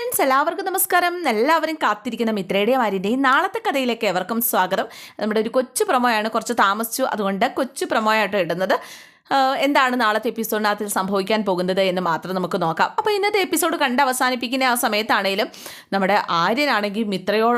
Friends എല്ലാവർക്കും നമസ്കാരം. എല്ലാവരും കാത്തിരിക്കുന്ന മിത്രയുടെയും ആര്യന്റെയും നാളത്തെ കഥയിലേക്ക് എവർക്കും സ്വാഗതം. നമ്മുടെ ഒരു കൊച്ചു പ്രമോയാണ് കുറച്ച് താമസിച്ചു. അതുകൊണ്ട് കൊച്ചു പ്രമോയായിട്ട് ഇടുന്നത്. എന്താണ് നാളത്തെ എപ്പിസോഡിനകത്തിൽ സംഭവിക്കാൻ പോകുന്നത് എന്ന് മാത്രം നമുക്ക് നോക്കാം. അപ്പോൾ ഇന്നത്തെ എപ്പിസോഡ് കണ്ട് അവസാനിപ്പിക്കുന്ന ആ സമയത്താണേലും നമ്മുടെ ആര്യനാണെങ്കിൽ മിത്രയോ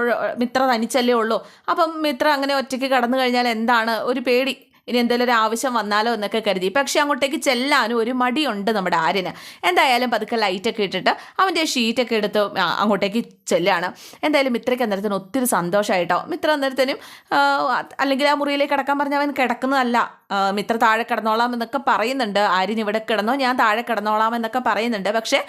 മിത്ര തനിച്ചല്ലേ ഉള്ളൂ. അപ്പം മിത്ര അങ്ങനെ ഒറ്റയ്ക്ക് കടന്നു കഴിഞ്ഞാൽ എന്താണ് ഒരു പേടി? ഇനി എന്തെങ്കിലും ഒരു ആവശ്യം വന്നാലോ എന്നൊക്കെ കരുതി. പക്ഷെ അങ്ങോട്ടേക്ക് ചെല്ലാനും ഒരു മടിയുണ്ട് നമ്മുടെ ആര്യന്. എന്തായാലും പതുക്കെ ലൈറ്റൊക്കെ ഇട്ടിട്ട് അവന്റെ ഷീറ്റൊക്കെ എടുത്ത് അങ്ങോട്ടേക്ക് ചെല്ലാണ്. എന്തായാലും മിത്രയ്ക്ക് അന്നേരത്തിന് ഒത്തിരി സന്തോഷമായിട്ടോ മിത്ര അന്നേരത്തിനും അല്ലെങ്കിൽ ആ മുറിയിലേക്ക് കിടക്കാൻ പറഞ്ഞ അവൻ കിടക്കുന്നതല്ല. മിത്ര താഴെ കിടന്നോളാം എന്നൊക്കെ പറയുന്നുണ്ട്. ആര്യൻ ഇവിടെ കിടന്നോ ഞാൻ താഴെ കിടന്നോളാം എന്നൊക്കെ പറയുന്നുണ്ട്. പക്ഷേ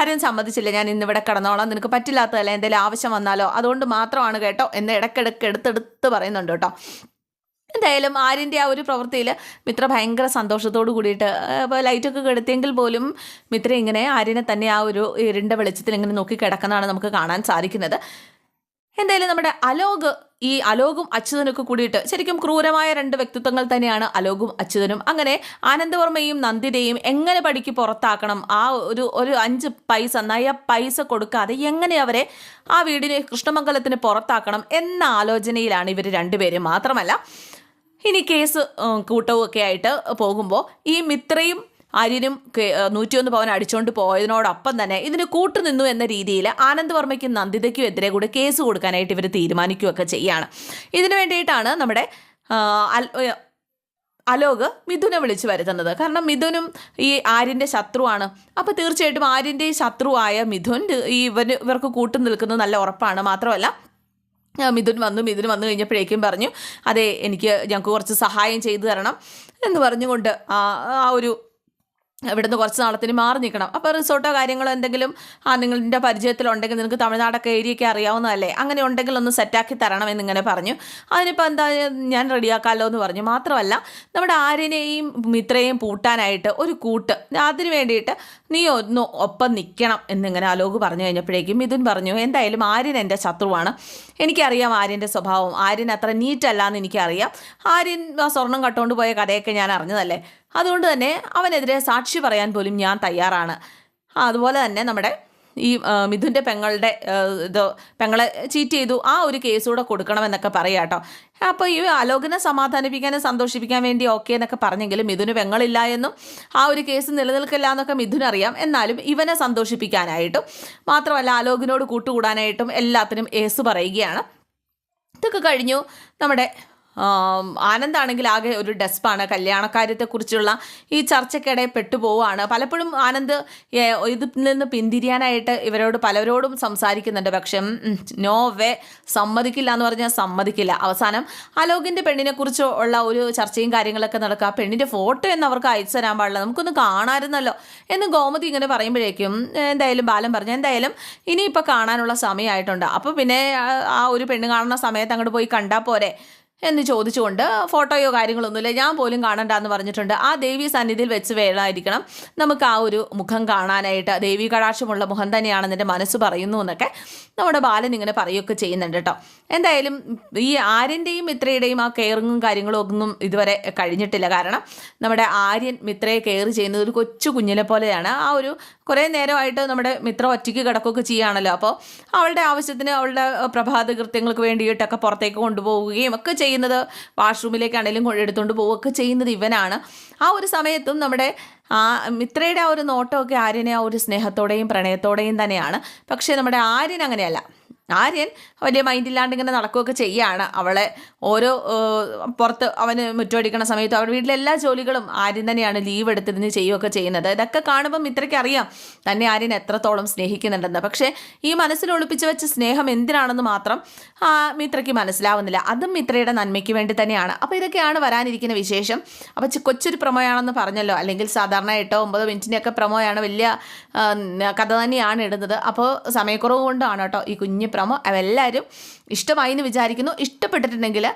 ആരും സമ്മതിച്ചില്ല. ഞാൻ ഇന്നിവിടെ കിടന്നോളാം നിനക്ക് പറ്റില്ലാത്തതല്ല എന്തെങ്കിലും ആവശ്യം വന്നാലോ. അതുകൊണ്ട് മാത്രമാണ് കേട്ടോ എന്ന് ഇടയ്ക്കിടയ്ക്ക് എടുത്തെടുത്ത് പറയുന്നുണ്ട് കേട്ടോ. എന്തായാലും ആര്യന്റെ ആ ഒരു പ്രവൃത്തിയിൽ മിത്ര ഭയങ്കര സന്തോഷത്തോട് കൂടിയിട്ട് ഇപ്പോൾ ലൈറ്റൊക്കെ കെടുത്തിയെങ്കിൽ പോലും മിത്ര ഇങ്ങനെ ആര്യനെ തന്നെ ആ ഒരു ഇരുണ്ട വെളിച്ചത്തിൽ ഇങ്ങനെ നോക്കി കിടക്കുന്നതാണ് നമുക്ക് കാണാൻ സാധിക്കുന്നത്. എന്തായാലും നമ്മുടെ അലോക് ഈ അലോകും അച്യുതനൊക്കെ കൂടിയിട്ട് ശരിക്കും ക്രൂരമായ രണ്ട് വ്യക്തിത്വങ്ങൾ തന്നെയാണ് അലോകും അച്യുതനും. അങ്ങനെ ആനന്ദവർമ്മയും നന്ദിതയും എങ്ങനെ പടിക്ക് പുറത്താക്കണം? ആ ഒരു ഒരു അഞ്ച് പൈസ നയ പൈസ കൊടുക്കാതെ എങ്ങനെ അവരെ ആ വീടിനെ കൃഷ്ണമംഗലത്തിന് പുറത്താക്കണം എന്ന ആലോചനയിലാണ് ഇവർ രണ്ടുപേരും. മാത്രമല്ല ഇനി കേസ് കൂട്ടവും ഒക്കെ ആയിട്ട് പോകുമ്പോൾ ഈ മിത്രയും അരിനും നൂറ്റിയൊന്ന് പവൻ അടിച്ചുകൊണ്ട് പോയതിനോടൊപ്പം തന്നെ ഇതിന് കൂട്ടുനിന്നു എന്ന രീതിയിൽ ആനന്ദവർമ്മയ്ക്കും നന്ദിതയ്ക്കും എതിരെ കൂടെ കേസ് കൊടുക്കാനായിട്ട് ഇവർ തീരുമാനിക്കുകയൊക്കെ ചെയ്യുകയാണ് ഇതിനു വേണ്ടിയിട്ടാണ് നമ്മുടെ അലോക് മിഥുനെ വിളിച്ചു വരുത്തുന്നത്. കാരണം മിഥുനും ഈ ആര്യന്റെ ശത്രുവാണ്. അപ്പോൾ തീർച്ചയായിട്ടും ആര്യന്റെ ശത്രുവായ മിഥുൻ ഈ ഇവന് ഇവർക്ക് കൂട്ടു നിൽക്കുന്നത് നല്ല ഉറപ്പാണ്. മാത്രമല്ല മിഥുൻ വന്നു മിഥുൻ വന്നു കഴിഞ്ഞപ്പോഴേക്കും പറഞ്ഞു അതെ എനിക്ക് ഞങ്ങൾക്ക് കുറച്ച് സഹായം ചെയ്തു തരണം എന്ന് പറഞ്ഞുകൊണ്ട് ആ ഒരു ഇവിടുന്ന് കുറച്ച് നാളത്തിന് മാറി നിൽക്കണം. അപ്പോൾ റിസോർട്ടോ കാര്യങ്ങളോ എന്തെങ്കിലും ആ നിങ്ങളുടെ പരിചയത്തിലുണ്ടെങ്കിൽ നിങ്ങൾക്ക് തമിഴ്നാടൊക്കെ ഏരിയയൊക്കെ അറിയാവുന്നതല്ലേ? അങ്ങനെ ഉണ്ടെങ്കിൽ ഒന്ന് സെറ്റാക്കി തരണം എന്നിങ്ങനെ പറഞ്ഞു. അതിനിപ്പോൾ എന്താ ഞാൻ റെഡിയാക്കാമല്ലോ എന്ന് പറഞ്ഞു. മാത്രമല്ല നമ്മുടെ ആര്യനെയും മിത്രയെയും പൂട്ടാനായിട്ട് ഒരു കൂട്ട് അതിന് വേണ്ടിയിട്ട് നീ ഒന്ന് ഒപ്പം നിൽക്കണം എന്നിങ്ങനെ അലോക് പറഞ്ഞു കഴിഞ്ഞപ്പോഴേക്കും മിഥുൻ പറഞ്ഞു എന്തായാലും ആര്യൻ എന്റെ ശത്രുവാണ്. എനിക്കറിയാം ആര്യന്റെ സ്വഭാവം. ആര്യൻ അത്ര നീറ്റല്ല എന്ന് എനിക്കറിയാം. ആര്യൻ സ്വർണം കട്ടുകൊണ്ട് പോയ കഥയൊക്കെ ഞാൻ അറിഞ്ഞതല്ലേ? അതുകൊണ്ട് തന്നെ അവനെതിരെ സാക്ഷി പറയാൻ പോലും ഞാൻ തയ്യാറാണ്. അതുപോലെ തന്നെ നമ്മുടെ ഈ മിഥുന്റെ പെങ്ങളുടെ ഇത് പെങ്ങളെ ചീറ്റ് ചെയ്തു. ആ ഒരു കേസ് കൂടെ കൊടുക്കണമെന്നൊക്കെ പറയാം കേട്ടോ. അപ്പോൾ ഈ അലോകനെ സമാധാനിപ്പിക്കാനും സന്തോഷിപ്പിക്കാൻ വേണ്ടി ഓക്കെ എന്നൊക്കെ പറഞ്ഞെങ്കിലും മിഥുന് പെങ്ങളില്ല എന്നും ആ ഒരു കേസ് നിലനിൽക്കില്ല എന്നൊക്കെ മിഥുനറിയാം എന്നാലും ഇവനെ സന്തോഷിപ്പിക്കാനായിട്ടും മാത്രമല്ല അലോകിനോട് കൂട്ടുകൂടാനായിട്ടും എല്ലാത്തിനും ഏസ് പറയുകയാണ്. ഇതൊക്കെ കഴിഞ്ഞു. നമ്മുടെ ആനന്ദാണെങ്കിൽ ആകെ ഒരു ഡെസ്പാണ്. കല്യാണക്കാര്യത്തെക്കുറിച്ചുള്ള ഈ ചർച്ചയ്ക്കിടെ പെട്ടുപോവാണ് പലപ്പോഴും ആനന്ദ് ഇതിൽ നിന്ന് പിന്തിരിയാനായിട്ട് ഇവരോട് പലരോടും സംസാരിക്കുന്നുണ്ട്. പക്ഷെ നോ വേ സമ്മതിക്കില്ല എന്ന് പറഞ്ഞാൽ സമ്മതിക്കില്ല. അവസാനം അലോകിന്റെ പെണ്ണിനെ കുറിച്ച് ഉള്ള ഒരു ചർച്ചയും കാര്യങ്ങളൊക്കെ നടക്കുക. ആ പെണ്ണിന്റെ ഫോട്ടോ എന്ന് അവർക്ക് അയച്ചു തരാൻ പാടില്ല. നമുക്കൊന്ന് കാണാമായിരുന്നല്ലോ എന്ന് ഗോമതി ഇങ്ങനെ പറയുമ്പോഴേക്കും എന്തായാലും ബാലൻ പറഞ്ഞു എന്തായാലും ഇനിയിപ്പോൾ കാണാനുള്ള സമയമായിട്ടുണ്ട്. അപ്പോൾ പിന്നെ ആ ഒരു പെണ്ണ് കാണുന്ന സമയത്ത് അങ്ങോട്ട് പോയി കണ്ടാൽ പോരെ. എന്ന് ചോദിച്ചുകൊണ്ട് ഫോട്ടോയോ കാര്യങ്ങളൊന്നുമില്ല. ഞാൻ പോലും കാണണ്ട എന്ന് പറഞ്ഞിട്ടുണ്ട്. ആ ദേവി സന്നിധിയിൽ വെച്ച് വേണമായിരിക്കണം നമുക്ക് ആ ഒരു മുഖം കാണാനായിട്ട്. ദേവി കടാക്ഷമുള്ള മുഖം തന്നെയാണെന്ന് എന്റെ മനസ്സ് പറയുന്നു എന്നൊക്കെ നമ്മുടെ ബാലൻ ഇങ്ങനെ പറയുകയൊക്കെ ചെയ്യുന്നുണ്ട് കേട്ടോ. എന്തായാലും ഈ ആര്യന്റെയും മിത്രയുടെയും ആ കെയറിങ്ങും കാര്യങ്ങളും ഒന്നും ഇതുവരെ കഴിഞ്ഞിട്ടില്ല. കാരണം നമ്മുടെ ആര്യൻ മിത്രയെ കെയർ ചെയ്യുന്നത് ഒരു കൊച്ചു കുഞ്ഞിനെ പോലെയാണ്. ആ ഒരു കുറേ നേരമായിട്ട് നമ്മുടെ മിത്ര ഒറ്റയ്ക്ക് കിടക്കുകയൊക്കെ ചെയ്യുകയാണല്ലോ. അപ്പോൾ അവളുടെ ആവശ്യത്തിന് അവളുടെ പ്രഭാത കൃത്യങ്ങൾക്ക് വേണ്ടിയിട്ടൊക്കെ പുറത്തേക്ക് കൊണ്ടുപോവുകയും ഒക്കെ ചെയ്യുന്നത്? വാഷ്റൂമിലേക്കാണെങ്കിലും കൊണ്ട് എടുത്തുകൊണ്ട് പോവുകയൊക്കെ ചെയ്യുന്നത് ഇവനാണ്. ആ ഒരു സമയത്തും നമ്മുടെ ആ മിത്രയുടെ ആ ഒരു നോട്ടമൊക്കെ ആര്യനെ ആ ഒരു സ്നേഹത്തോടെയും പ്രണയത്തോടെയും തന്നെയാണ്. പക്ഷേ നമ്മുടെ ആര്യൻ അങ്ങനെയല്ല. ആര്യൻ വലിയ മൈൻഡില്ലാണ്ട് ഇങ്ങനെ നടക്കുകയൊക്കെ ചെയ്യുകയാണ് അവളെ ഓരോ പുറത്ത് അവന് മുറ്റമടിക്കണ സമയത്ത് അവരുടെ വീട്ടിലെ എല്ലാ ജോലികളും ആര്യൻ തന്നെയാണ് ലീവ് എടുത്തിരുന്ന് ചെയ്യുകയൊക്കെ ചെയ്യുന്നത്. ഇതൊക്കെ കാണുമ്പം ഇത്രയ്ക്ക് അറിയാം തന്നെ ആര്യൻ എത്രത്തോളം സ്നേഹിക്കുന്നുണ്ടെന്ന്. പക്ഷേ ഈ മനസ്സിൽ ഒളിപ്പിച്ച് വെച്ച സ്നേഹം എന്തിനാണെന്ന് മാത്രം മിത്രയ്ക്ക് മനസ്സിലാവുന്നില്ല. അതും മിത്രയുടെ നന്മയ്ക്ക് വേണ്ടി തന്നെയാണ്. അപ്പോൾ ഇതൊക്കെയാണ് വരാനിരിക്കുന്ന വിശേഷം. അപ്പോൾ കൊച്ചൊരു പ്രമോയാണെന്ന് പറഞ്ഞല്ലോ. അല്ലെങ്കിൽ സാധാരണ എട്ടോ ഒമ്പതോ മിനിറ്റിന്റെയൊക്കെ പ്രമോയാണ് വലിയ കഥ തന്നെയാണ് ഇടുന്നത്. അപ്പോൾ സമയക്കുറവ് കൊണ്ടാണ് കേട്ടോ ഈ കുഞ്ഞ് പ്രമോ എല്ലാവരും ഇഷ്ടമായി എന്ന് വിചാരിക്കുന്നു. ഇഷ്ടപ്പെട്ടിട്ടുണ്ടെങ്കിൽ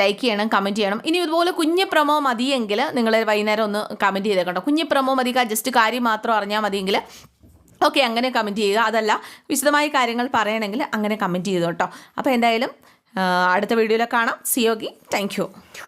ലൈക്ക് ചെയ്യണം കമന്റ് ചെയ്യണം. ഇനി ഇതുപോലെ കുഞ്ഞ് പ്രമോ മതിയെങ്കിൽ നിങ്ങൾ വൈകുന്നേരം ഒന്ന് കമന്റ് ചെയ്തേക്കണം കുഞ്ഞ് പ്രമോ മതി ജസ്റ്റ് കാര്യം മാത്രം അറിഞ്ഞാൽ മതിയെങ്കിൽ ഓക്കെ അങ്ങനെ കമന്റ് ചെയ്യുക. അതല്ല വിശദമായ കാര്യങ്ങൾ പറയണമെങ്കിൽ അങ്ങനെ കമന്റ് ചെയ്തു കേട്ടോ. അപ്പോൾ എന്തായാലും അടുത്ത വീഡിയോയിൽ കാണാം. സിയോഗി താങ്ക്